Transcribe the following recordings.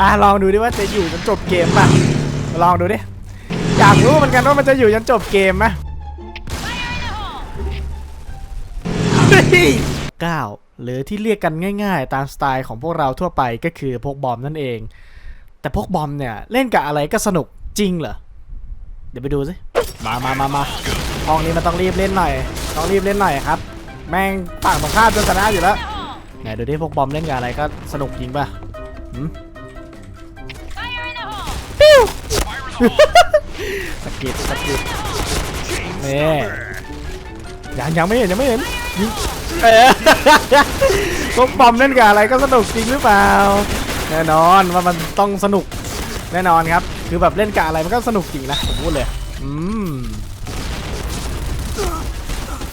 อะลองดูดิว่าจะอยู่จนจบเกมป่ะ ลองดูดิ อยากรู้เหมือนกันว่ามันจะอยู่จนจบเกมไหมเก้าหรือที่เรียกกันง่าย ๆ ตามสไตล์ของพวกเราทั่วไปก็คือพกบอมนั่นเอง แต่พกบอมเนี่ย เล่นกับอะไรก็สนุกจริงเหรอ เดี๋ยวไปดูสิ มามามามาห้องนี้มันต้องรีบเล่นหน่อย ต้องรีบเล่นหน่อยครับ แม่งฝั่งตรงข้ามจะชนะอยู่แล้วไหนดูดิพวกบอมเล่นกับอะไรก็สนุกจริงป่ะหืมปิ้วสกิดสกิดนี่ยังยังไม่เห็นยังไม่เห็นยิงเออพวกบอมเล่นกับอะไรก็สนุกจริงหรือเปล่า แน่นอนว่ามันต้องสนุกแน่นอนครับ คือแบบเล่นกับอะไรมันก็สนุกจริงนะผมพูดเลย อืม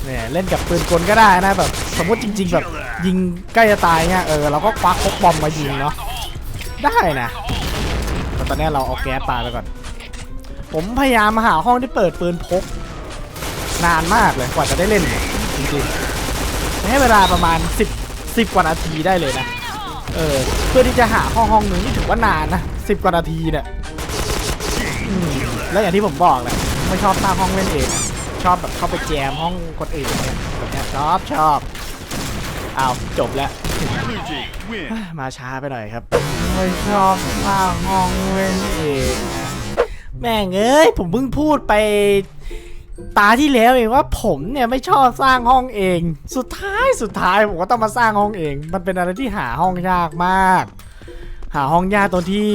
เนี่ยเล่นกับปืนกลก็ได้นะแบบสมมติจริง ๆ แบบยิงใกล้จะตายเนี่ยเออเราก็ควักพกบอมมายิงเนาะได้นะแต่ตอนนี้เราเอาแก๊สปาไปก่อน ผมพยายามมาหาห้องที่เปิดปืนพก นานมากเลยกว่าจะได้เล่นจริงๆให้เวลาประมาณ 10 10กว่านาทีได้เลยนะเออเพื่อที่จะหาห้องห้องหนึ่งนี่ถือว่านานนะสิบกว่านาทีเนี่ยแล้วอย่างที่ผมบอกแหละ ไม่ชอบสร้างห้องเล่นเองชอบแบบเข้าไปแจมห้องคนอื่นเนี่ยแบบเนี้ยชอบชอบอ้าวจบแล้วมาช้าไปหน่อยครับไม่ชอบสร้างห้องเล่นเองแม่งเอ้ยผมเพิ่งพูดไปตาที่แล้วเองว่าผมเนี่ยไม่ชอบสร้างห้องเอง สุดท้ายสุดท้ายผมก็ต้องมาสร้างห้องเอง มันเป็นอะไรที่หาห้องยากมาก หาห้องยากตอนที่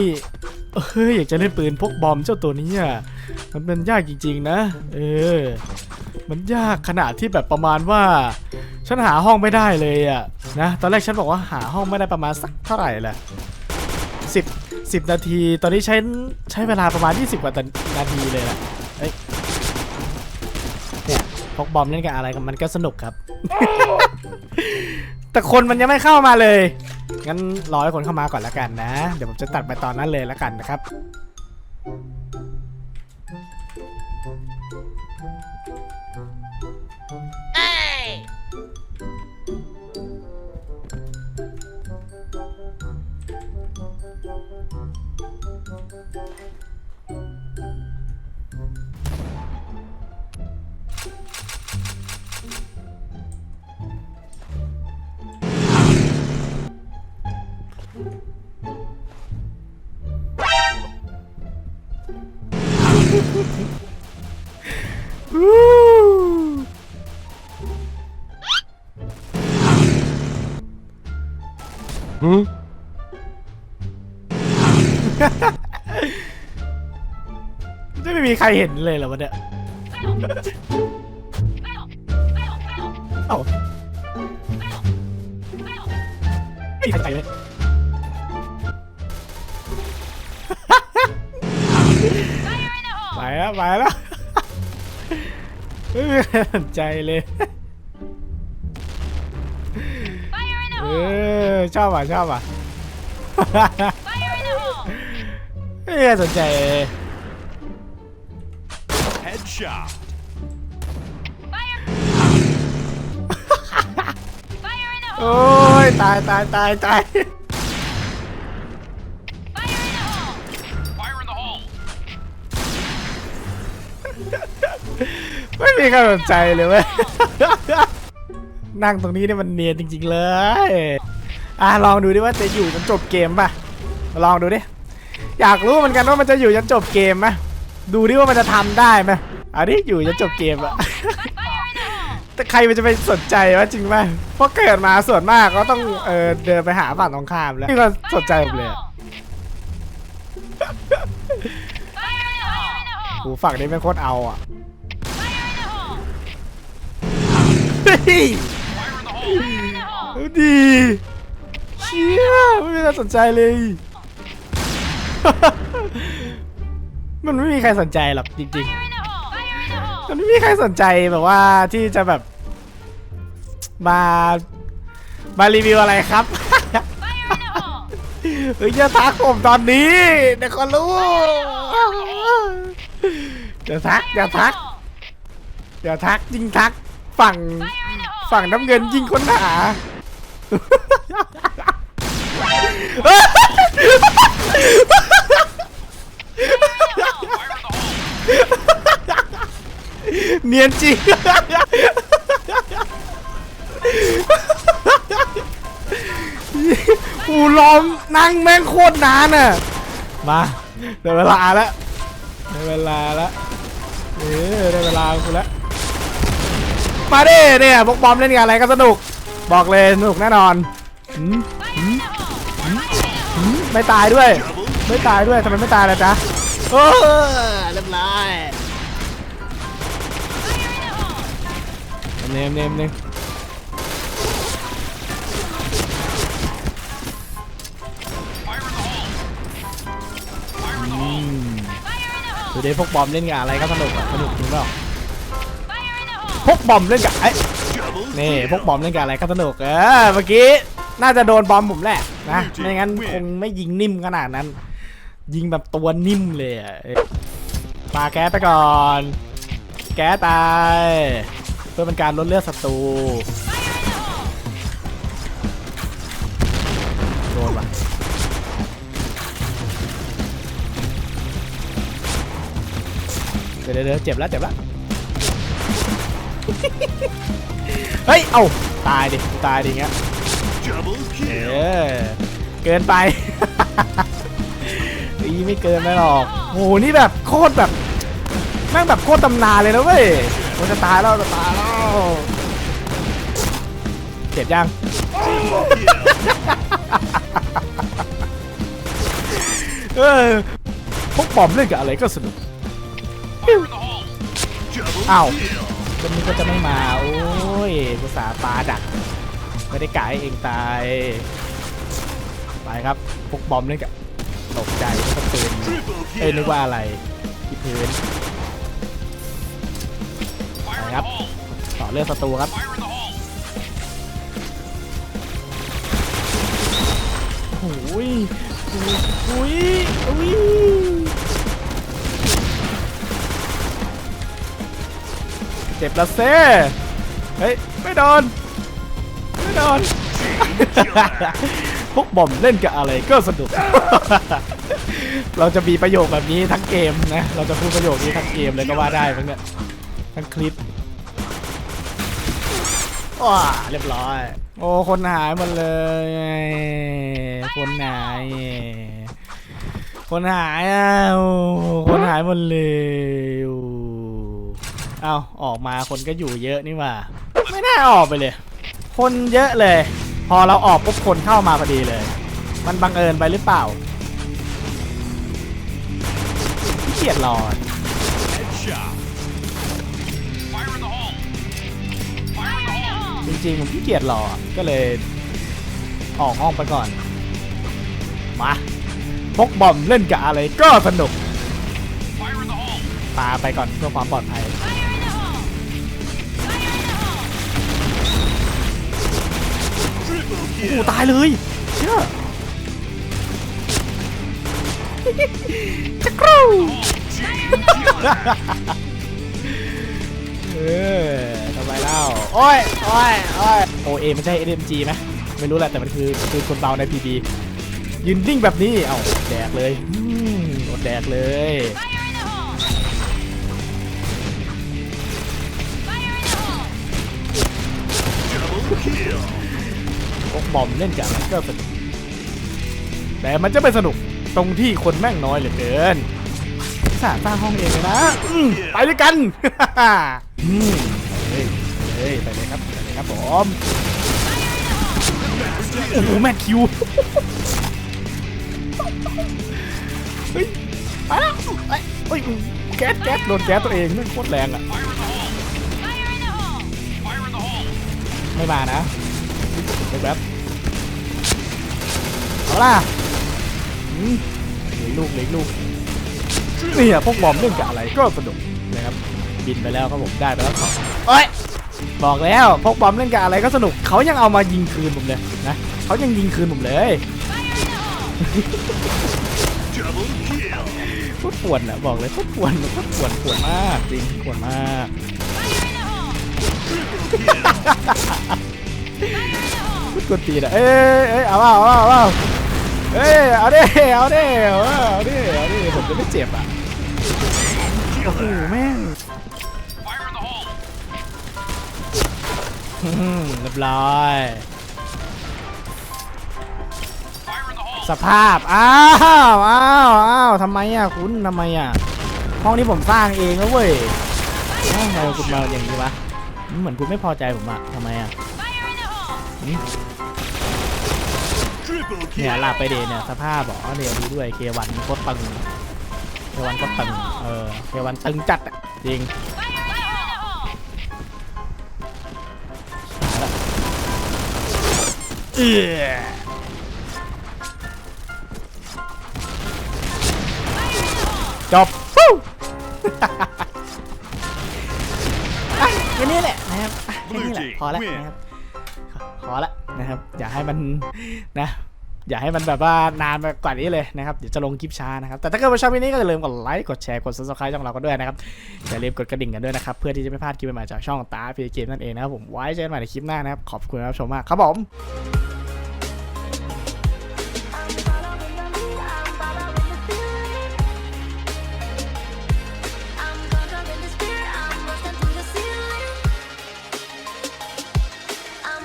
เอ้ยอยากจะเล่นปืนพกบอมเจ้าตัวนี้อะมันเป็นยากจริง ๆ นะ เออ มันยากขนาดที่แบบประมาณว่า ฉันหาห้องไม่ได้เลยอะนะตอนแรกฉันบอกว่าหาห้องไม่ได้ประมาณสักเท่าไหร่แหละสิบสิบนาที ตอนนี้ใช้ใช้เวลาประมาณ 20กว่านาทีเลยแหละเอ้ยเนี่ยพกบอมเล่นกับอะไรกันมันก็สนุกครับ แต่คนมันยังไม่เข้ามาเลย งั้นรอให้คนเข้ามาก่อนแล้วกันนะ เดี๋ยวผมจะตัดไปตอนนั้นเลยแล้วกันนะครับ เอ้ย ไม่มีใครเห็นเลยเหรอวะเนี่ยเอ้าไม่มีใครเลย ไปแล้วไปแล้วไม่มีใครสนใจเลยเออชอบอะชอบอะไม่มีใครสนใจเลย Headshot. โอ้ยตายตายตายตาย ไม่มีใครสนใจเลยเว้ย นั่งตรงนี้เนี่ยมันเนียนจริง ๆ เลย อะลองดูดิว่าจะอยู่จนจบเกมป่ะ ลองดูดิ อยากรู้เหมือนกันว่ามันจะอยู่จนจบเกมไหมดูดิว่ามันจะทำได้ไหมอันนี้อยู่จนจบเกมอะแต่ใครมันจะไปสนใจวะจริงไหมเพราะเกิดมาส่วนมากก็ต้องเออเดินไปหาฝั่งตรงข้ามแล้วนี่ก็สนใจผมเลย หูฝั่งนี้เป็นโคตรเอาอะดีเชี่ยไม่มีใครสนใจเลย มันไม่มีใครสนใจหรอกจริงๆ มันไม่มีใครสนใจแบบว่าที่จะแบบมามารีวิวอะไรครับ เฮ้ยอย่าทักผมตอนนี้เดี๋ยวคนรู้ อย่าทักอย่าทักเดี๋ยวทักยิงทัก ฝั่งฝั่งน้ำเงินยิงคนหาเนียนจริงกูล้อมนั่งแม่งโคตรนานอะ มาได้เวลาแล้ว ได้เวลาล้วเออได้เวลากูแล้วมาดิเนี่ยพวกบอมเล่นกันอะไรก็สนุก บอกเลยสนุกแน่นอนหืมหืมหืมหืมไม่ตายด้วย ไม่ตายด้วยทำไมไม่ตายล่ะจ๊ะโอ้เรียบร้อยเนมเนมเนม เดูดิพวกบอมเล่นกับอะไรก็สนุกอะสนุกจริงเปล่าพวกบอมเล่นกับไอ้นี่พวกบอมเล่นกับอะไรก็สนุกเออเมื่อกี้น่าจะโดนบอมผมแหละนะไม่งั้นคงไม่ยิงนิ่มขนาดนั้น ยิงแบบตัวนิ่มเลยอะเอ้ยปาแก๊สไปก่อน แก๊สตาย เพื่อเป็นการลดเลือดศัตรู เดี๋ยวเดี๋ยวเจ็บแล้วเจ็บแล้วเฮ้ย เอ้า ตายดิตายดิเงี้ยเออเกินไปอีไม่เกินไปหรอกโหนี่แบบโคตรแบบแม่งแบบโคตรตำนานเลยนะเว้ยมันจะตายแล้วจะตายแล้วเจ็บยังเออพวกปอมเล่นกับอะไรก็สนุก Double Ow. kill. คนนี้ก็จะไม่มา โอ้ยภาษาปลาดัก ไม่ได้กะให้เองตาย ไปครับพวกบอมเล่นกับตกใจก็ปืนเอ้ยนึกว่าอะไรที่พื้นไปครับ ต่อเลือดศัตรูครับโอ้ยโอ้ยโอ้ย จ็บละเซ่เฮ้ย ไม่โดน ไม่โดน พวกบอมเล่นกับอะไรก็สนุก เราจะมีประโยคแบบนี้ทั้งเกมนะ เราจะพูดประโยคนี้ทั้งเกมเลยก็ว่าได้มั้งเนี่ยทั้งคลิปว้าเรียบร้อย โอ้ คนหายหมดเลย คนหาย คนหายอะคนหายหมดเลย เอาออกมาคนก็อยู่เยอะนี่ว่า ไม่น่าออกไปเลย คนเยอะเลย พอเราออกปุ๊บคนเข้ามาพอดีเลย มันบังเอิญไปหรือเปล่าขี้เกียดรอจริงๆผมขี้เกียจรอก็เลยออกห้องไปก่อน มาพกบอมเล่นกับอะไรก็สนุกไปาไปก่อนเพื่อความปลอดภัย โอ้โห kill. ตายเลยเชื่อจะกรู Chain killer. เออทำไมเล่าโอ้ยโอ้ยโอ้ยโอเอมันใช่ SMG ไหมไม่รู้แหละแต่มันคือคือคนเบาใน PB ยืนนิ่งแบบนี้ เอ้าแดกเลยอืมอดแดกเลย Double kill. พวกบอมเล่นกับมันก็สนุก แต่มันจะไปสนุกตรงที่คนแม่งน้อยเหลือเกินสร้างสร้างห้องเองเลยนะไปด้วยกันเฮ้ยเฮ้ยไปเลยครับไปเลยครับผมโอ้โหแมทคิวเฮ้ยไปแล้วเฮ้ยแก๊สแก๊สโดนแก๊สตัวเองแม่งโคตรแรงอะไม่มานะ เดี๋ยวแบบเอาล่ะอืมเหลืออกลูกเหลืออกลูกนี่อะพวกบอมเล่นกับอะไรก็สนุกนะครับบินไปแล้วครับผมได้ไปแล้วสองเอ้ยบอกแล้วพวกบอมเล่นกับอะไรก็สนุกเขายังเอามายิงคืนผมเลยนะเขายังยิงคืนผมเลย Double kill. โคตรปวดอะบอกเลยโคตรปวดโคตรปวดปวดมากจริงปวดมาก กดตีนะเอ้ยเอ้ยเอาเปล่าเอาเปล่าเอาเปล่าเอ้ยเอาดิเอาดิเอาเอาดิเอาดิผมจะไม่เจ็บอะโอ้โหแม่งอืมเรียบร้อยสภาพ อ้าว อ้าว อ้าวทำไมอะคุณทำไมอะ ห้องนี้ผมสร้างเองแล้วเว้ยอ้าวทำไมคุณมาอย่างนี้วะ เหมือนคุณไม่พอใจผมอะทำไมอะ เนี่ยลาบไปเดย์เนี่ยสภาพบอกเนี่ยดูด้วยเควันโคตรตึงเควันโคตรตึงเออเควันตึงจัดอะจริงเออจบฟู้อะแค่นี้แหละนะครับอะแค่นี้แหละพอแล้วนะครับ พอละนะครับ อย่าให้มันนะอย่าให้มันแบบว่านานไปกว่านี้เลยนะครับเดี๋ยวจะลงคลิปช้านะครับ แต่ถ้าเกิดว่าชอบวิดีโอนี้ก็อย่าลืมกดไลค์กดแชร์กด subscribe ช่องเราก็ด้วยนะครับอย่าลืมกดกระดิ่งกันด้วยนะครับ เพื่อที่จะไม่พลาดคลิปใหม่จากช่องตาพีเกมนั่นเองนะครับผมไว้เจอกันใหม่ในคลิปหน้านะครับขอบคุณครับชมมากครับผม